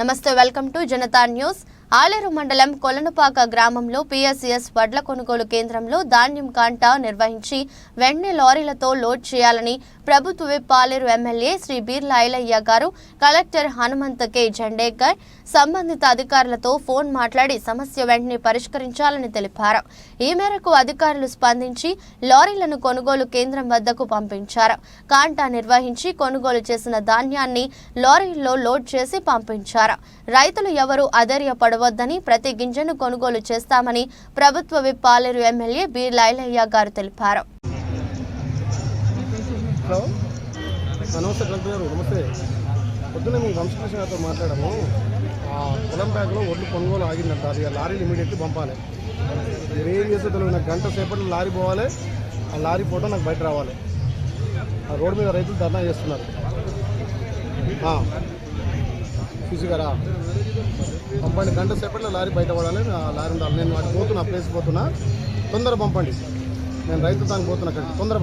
నమస్తే welcome to Janata news. Aleru మండలం కొలనుపాక గ్రామంలో పిఎస్సిఎస్ వడ్ల కొనుగోలు కేంద్రంలో ధాన్యం కాంటా నిర్వహించి వెంటనే లారీలతో లోడ్ చేయాలని ప్రభుత్వ విప్పాలేరు ఎమ్మెల్యే శ్రీ బీర్లా ఐలయ్య గారు కలెక్టర్ హనుమంత్ కె జండేకర్ సంబంధిత అధికారులతో ఫోన్ మాట్లాడి సమస్య వెంటనే పరిష్కరించాలని తెలిపారు. ఈ మేరకు అధికారులు స్పందించి లారీలను కొనుగోలు కేంద్రం వద్దకు పంపించారు. కాంటా నిర్వహించి కొనుగోలు చేసిన ధాన్యాన్ని లారీల్లో లోడ్ చేసి పంపించారు. రైతులు ఎవరూ అధైర్యపడవద్దని ప్రతి గింజను కొనుగోలు చేస్తామని ప్రభుత్వ విప్ పాలేరు ఎమ్మెల్యే బి లైలయ్య గారు తెలిపారు. హలో. నమస్తే కలెక్టర్ గారు నమస్తే. పొద్దున్న మేము వంశకృష్ణ గారితో మాట్లాడాము. ఆ పొలం బ్యాగ్లో ఒడ్లు కొనుగోలు ఆగిందంట. అది ఆ లారీలు ఇమీడియట్లీ పంపాలి. మీరు ఏం చేస్తే తెలియదు నాకు గంట సేపట్లో లారీ పోవాలి. ఆ లారీ ఫోటో నాకు బయట రావాలి. ఆ రోడ్డు మీద రైతులు ధర్నా చేస్తున్నారు. చూసి గారా? పంపండి. గంట సేపట్లో లారీ బయట పడాలి. ఆ లారీ ఉండాలి. నేను వాటికి పోతున్నా ప్లేస్ పోతున్నా. తొందర పంపండి. నేను రైతు దానికి పోతున్నా. అక్కడికి తొందర